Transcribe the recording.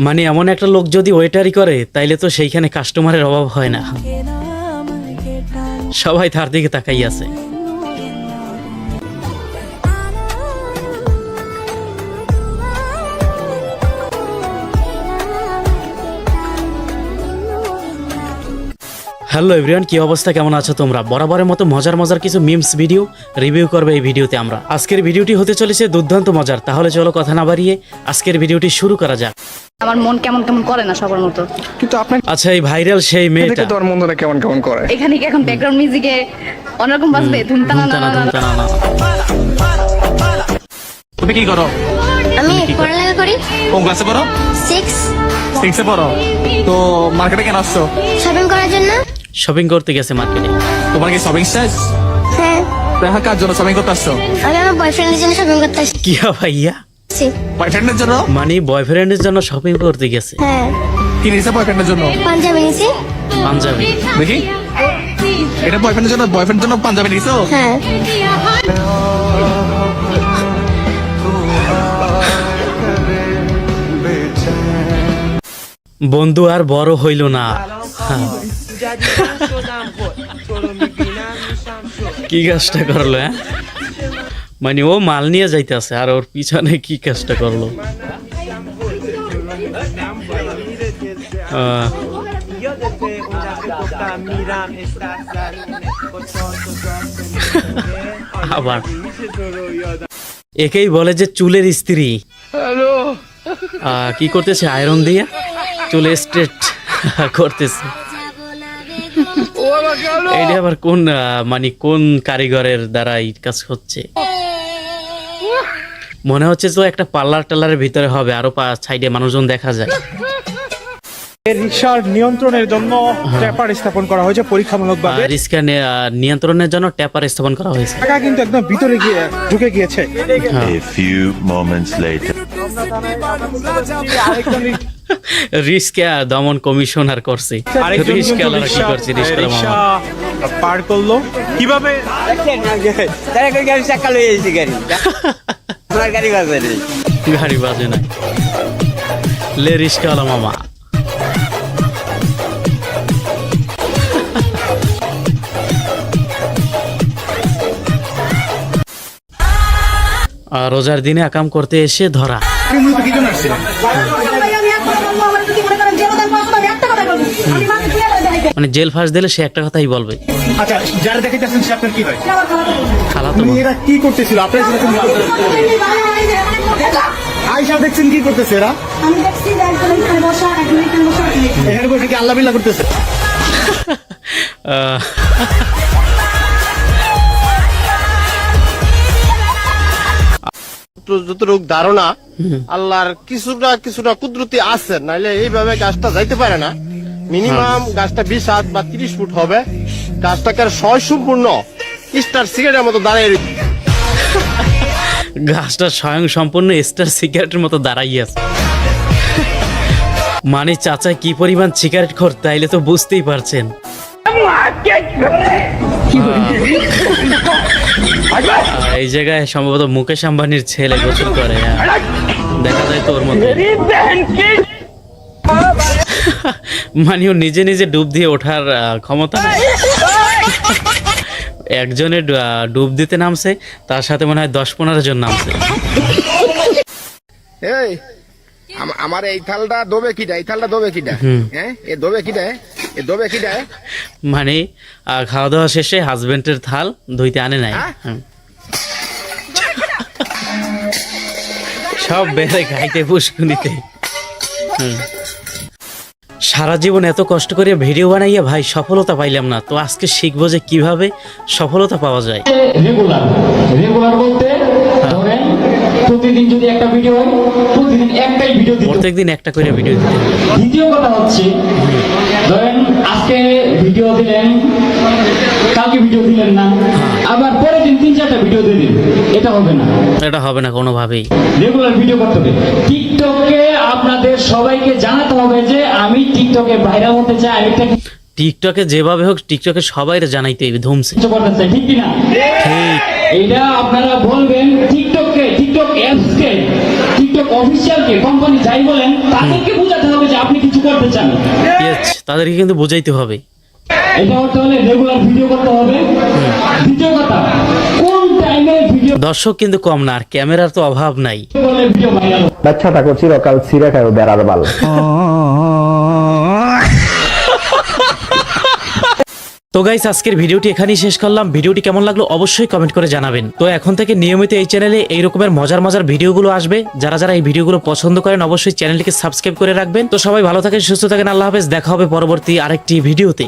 মানে এমন একটা লোক যদি ওয়েটারি করে তাইলে তো সেইখানে কাস্টমারের অভাব হয় না। সবাই তার দিকে তাকাই আছে হ্যালো এভরিওয়ান কি অবস্থা? কেমন আছো তোমরা? বরাবরের মতো মজার মজার কিছু মিমস ভিডিও রিভিউ করবে এই ভিডিওতে আমরা। আজকের ভিডিওটি হতে চলেছে দুর্দান্ত মজার। তাহলে চলো কথা না বাড়িয়ে আজকের ভিডিওটি শুরু করা যাক। আমার মন কেমন কেমন করে না সবার মতো? কিন্তু আপনাকে আচ্ছা এই ভাইরাল সেই মেয়েটা। দেখে তো আর কেমন কেমন করে। এখানে কি এখন ব্যাকগ্রাউন্ড মিউজিকে অন্যরকম বাজবে? ধুমতানা না না। তুমি কি করো? আমি পড়ালেখা করি। কোন ক্লাসে পড়ো? সিক্স সিক্সে পড়ো? তো মার্কেটে কেন আসছো? শপিং করার জন্য। শপিং করতে গেছে মার্কেটে তোমার কি শপিং শেষ? হ্যাঁ। দেখা কার জন্য শপিং করতে আসছো? আমি আমার বয়ফ্রেন্ডের জন্য শপিং করতে আসছি। কি ভাইয়া? বয়ফ্রেন্ডের জন্য? মানে বয়ফ্রেন্ডের জন্য শপিং করতে গেছে। হ্যাঁ। কি নিয়েছে বয়ফ্রেন্ডের জন্য? পাঞ্জাবি নিয়েছি। পাঞ্জাবি। দেখি। এটা বয়ফ্রেন্ডের জন্য বয়ফ্রেন্ডের জন্য পাঞ্জাবি নিয়েছো? হ্যাঁ। বন্ধু আর বড় হইল না। হ্যাঁ। কি কাজটা করল হ্যাঁ? মানে ও মাল নিয়ে যাইতেছে আর ওর পিছনে কি কাজটা করল? আবার। একেই বলে যে চুলের স্ত্রী। আহ, কি করতেছে? আয়রন দিয়ে? চুলে স্ট্রেট করতেছে। এইটা আবার কোন আহ, মানে কোন কারিগরের দ্বারা এই কাজ হচ্ছে? মনে হচ্ছে তো একটা পার্লার টার্লারের ভিতরে হবে আরও সাইডে মানুষজন দেখা যায়। রিক্সার নিয়ন্ত্রণের জন্য ট্র্যাপার স্থাপন করা হয়েছে পরীক্ষামূলকভাবে। রিস্কা নিয়ন্ত্রণের জন্য ট্যাপার স্থাপন করা হয়েছে। টাকা কিন্তু একদম ভিতরে গিয়ে ঢুকে গিয়েছে। হ্যাঁ। A few moments later. রিস্কা দমন কমিশনার করছে। কি পার করল। কীভাবে? গাড়ি বাজে গাড়ি লে মামা। আর রোজার দিনে আকাম করতে এসে ধরা। মানে জেল ফাঁস দিলে সে একটা কথাই বলবে। আচ্ছা যারা দেখাইতেছেন সে আপনার কি হয়? খালা তো এরা কি করতেছিল? আপনার আয়সা দেখছেন কি করতেছে এরা? আমি দেখছি যে একজন এখানে বসা একজন এখানে বসা। এখানে। বসে কি আল্লাহ বিল্লাহ করতেছে? যতটুক ধারণা আল্লাহর কিছুটা কিছুটা কুদরতি আছে নাইলে এইভাবে গাছটা যাইতে পারে না। মিনিমাম গাছটা বিশ হাত বা তিরিশ ফুট হবে। গাছটাকে সয় সম্পূর্ণ স্টার সিগারেটের মতো দাঁড়িয়ে গাছটা স্বয়ং সম্পূর্ণ স্টার সিগারেটের মতো দাঁড়াই আছে। মানে চাচা কি পরিমাণ সিগারেট খোর তাইলে তো বুঝতেই পারছেন। এই জায়গায় সম্ভবত মুকেশ আম্বানির ছেলে গোসল করে হ্যাঁ। দেখা যায় তো ওর মধ্যে। মানে ও নিজে নিজে ডুব দিয়ে ওঠার ক্ষমতা নেই। একজনে ডুব দিতে নামছে তার সাথে মনে হয় দশ পনেরো জন নামছে। এই আমার এই থালটা দোবে কিটা এই থালটা দোবে কিটা হ্যাঁ এ দোবে কিটা এ দোবে কিটা মানে খাওয়া দাওয়া শেষে হাজবেন্ডের থাল ধুইতে আনে নাই। সব বেড়ে খাইতে পুষ্কুনিতে হুম। সারা জীবন এত কষ্ট করে ভিডিও বানাইয়া ভাই সফলতা পাইলাম না। তো আজকে শিখব যে কীভাবে সফলতা পাওয়া যায়। রেগুলার রেগুলার বলতে প্রতিদিন যদি একটা ভিডিও হয় প্রতিদিন একটাই ভিডিও দিতে। প্রত্যেকদিন একটা করে ভিডিও দিতে। দ্বিতীয় কথা হচ্ছে ধরেন আজকে ভিডিও দিলেন কালকে ভিডিও দিলেন না আবার পরের দিন তিন চারটা ভিডিও দিয়ে দিন এটা হবে না। এটা হবে না কোনোভাবেই। রেগুলার ভিডিও করতে হবে। টিকটকে আপনাদের সবাইকে জানাতে হবে যে আমি টিকটকে ভাইরাল হতে চাই আমি টিকটকে যেভাবে হোক টিকটকে সবাই জানাইতে হবে ধুমছে ঠিক কিনা? ঠিক। এটা আপনারা বলবেন টিকটককে টিকটক অ্যাপসকে টিকটক অফিসিয়াল আপনাকে কোম্পানি যাই বলেন তাদেরকে বোঝাতে হবে যে আপনি কিছু করতে চান। ইয়েস তাদেরকে কিন্তু বোঝাইতে হবে। এটা করতে হলে রেগুলার ভিডিও করতে হবে। দ্বিতীয় কথা কোন টাইমে ভিডিও দর্শক কিন্তু কম না আর ক্যামেরার তো অভাব নাই। বাচ্চা থাকো চিরকাল ছিঁড়ে বেড়ার বাল। তো গাইস আজকের ভিডিওটি এখানেই শেষ করলাম। ভিডিওটি কেমন লাগল অবশ্যই কমেন্ট করে জানাবেন। তো এখন থেকে নিয়মিত এই চ্যানেলে এই রকমের মজার মজার ভিডিওগুলো আসবে। যারা যারা এই ভিডিওগুলো পছন্দ করেন, অবশ্যই চ্যানেলটিকে সাবস্ক্রাইব করে রাখবেন। তো সবাই ভালো থাকেন, সুস্থ থাকেন, আল্লাহ হাফেজ। দেখা হবে পরবর্তী আরেকটি ভিডিওতে।